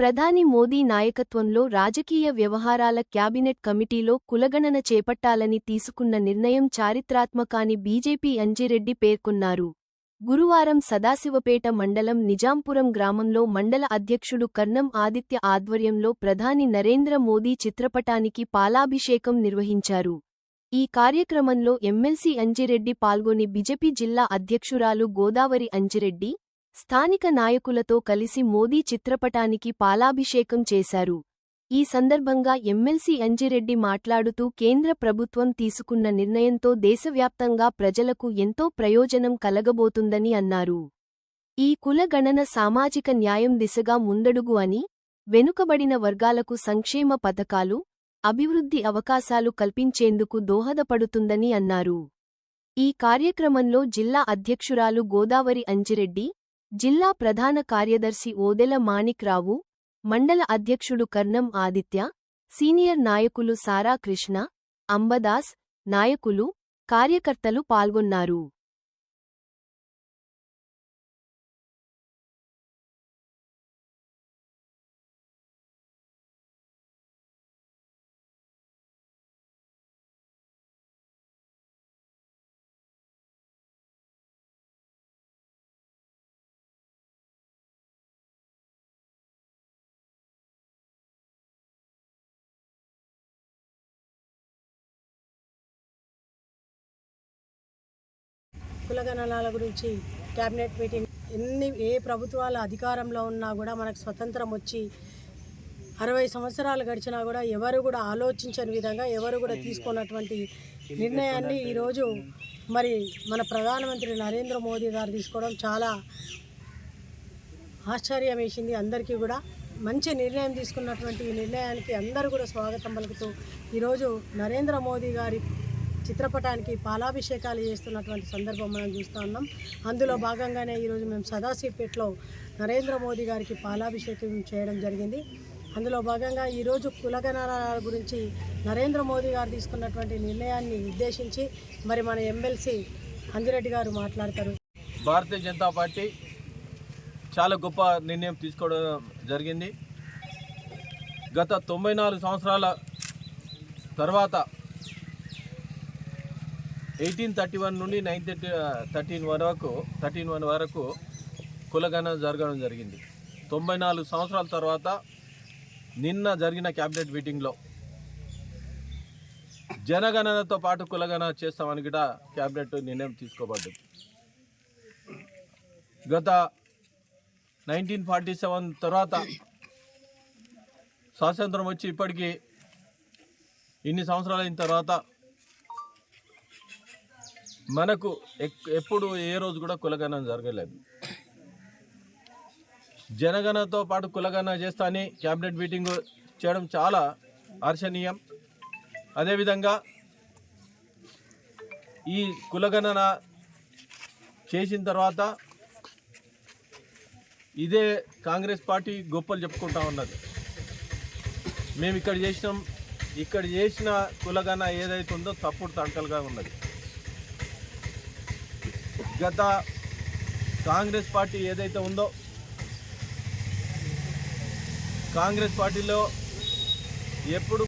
ప్రధాని మోదీ నాయకత్వంలో రాజకీయ వ్యవహారాల క్యాబినెట్ కమిటీలో కులగణన చేపట్టాలని తీసుకున్న నిర్ణయం చారిత్రాత్మకాని బీజేపీ అంజిరెడ్డి పేర్కొన్నారు. గురువారం సదాశివపేట మండలం నిజాంపురం గ్రామంలో మండల అధ్యక్షుడు కర్ణం ఆదిత్య ఆధ్వర్యంలో ప్రధాని నరేంద్ర మోదీ చిత్రపటానికి పాలాభిషేకం నిర్వహించారు. ఈ కార్యక్రమంలో ఎమ్మెల్సీ అంజిరెడ్డి పాల్గొని బిజెపి జిల్లా అధ్యక్షురాలు గోదావరి అంజిరెడ్డి స్థానిక నాయకులతో కలిసి మోదీ చిత్రపటానికి పాలాభిషేకం చేశారు. ఈ సందర్భంగా ఎమ్మెల్సీ అంజిరెడ్డి మాట్లాడుతూ కేంద్ర ప్రభుత్వం తీసుకున్న నిర్ణయంతో దేశవ్యాప్తంగా ప్రజలకు ఎంతో ప్రయోజనం కలగబోతుందని అన్నారు. ఈ కులగణన సామాజిక న్యాయం దిశగా ముందడుగు అని వెనుకబడిన వర్గాలకు సంక్షేమ పథకాలు అభివృద్ధి అవకాశాలు కల్పించేందుకు దోహదపడుతుందని అన్నారు. ఈ కార్యక్రమంలో జిల్లా అధ్యక్షురాలు గోదావరి అంజిరెడ్డి జిల్లా ప్రధాన కార్యదర్శి ఓదెల మాణిక్రావు మండల అధ్యక్షుడు కర్ణం ఆదిత్య సీనియర్ నాయకులు సారా కృష్ణ అంబదాస్ నాయకులు కార్యకర్తలు పాల్గొన్నారు. కులగణనాల గురించి క్యాబినెట్ మీటింగ్ ఎన్ని ఏ ప్రభుత్వాలు అధికారంలో ఉన్నా కూడా మనకు స్వతంత్రం వచ్చి అరవై సంవత్సరాలు గడిచినా కూడా ఎవరు కూడా ఆలోచించని విధంగా ఎవరు కూడా తీసుకున్నటువంటి నిర్ణయాన్ని ఈరోజు మరి మన ప్రధానమంత్రి నరేంద్ర మోదీ గారు తీసుకోవడం చాలా ఆశ్చర్యం వేసింది అందరికీ కూడా మంచి నిర్ణయం తీసుకున్నటువంటి ఈ నిర్ణయానికి అందరూ కూడా స్వాగతం పలుకుతూ ఈరోజు నరేంద్ర మోదీ గారి చిత్రపటానికి పాలాభిషేకాలు చేస్తున్నటువంటి సందర్భం మనం చూస్తూ ఉన్నాం. అందులో భాగంగానే ఈరోజు మేము సదాశివపేటలో నరేంద్ర మోదీ గారికి పాలాభిషేకం చేయడం జరిగింది. అందులో భాగంగా ఈరోజు కులగణాల గురించి నరేంద్ర మోదీ గారు తీసుకున్నటువంటి నిర్ణయాన్ని ఉద్దేశించి మరి మన ఎమ్మెల్సీ అంజిరెడ్డి గారు మాట్లాడతారు. భారతీయ జనతా పార్టీ చాలా గొప్ప నిర్ణయం తీసుకోవడం జరిగింది. గత తొంభై నాలుగు సంవత్సరాల తర్వాత ఎయిటీన్ థర్టీ వన్ నుండి నైన్ థర్టీ థర్టీన్ వరకు థర్టీన్ వన్ వరకు కులగణన జరగడం జరిగింది. తొంభై నాలుగు సంవత్సరాల తర్వాత నిన్న జరిగిన క్యాబినెట్ మీటింగ్లో జనగణనతో పాటు కులగణన చేస్తామని కూడా క్యాబినెట్ నిర్ణయం తీసుకోబడ్డది. గత నైన్టీన్ ఫార్టీ సెవెన్ తర్వాత స్వాతంత్రం వచ్చి ఇప్పటికీ ఇన్ని సంవత్సరాలు అయిన తర్వాత మనకు ఎక్- ఎప్పుడు ఏ రోజు కూడా కులగణన జరగలేదు. జనగణనతో పాటు కులగణన చేస్తా అని క్యాబినెట్ మీటింగ్ చేయడం చాలా హర్షణీయం. అదేవిధంగా ఈ కులగణన చేసిన తర్వాత ఇదే కాంగ్రెస్ పార్టీ గొప్పలు చెప్పుకుంటా ఉన్నది. మేము ఇక్కడ చేసినాం ఇక్కడ చేసిన కులగణ ఏదైతే ఉందో తప్పుడు తంటలుగా ఉన్నది. గత కాంగ్రెస్ పార్టీ ఏదైతే ఉందో కాంగ్రెస్ పార్టీలో ఎప్పుడు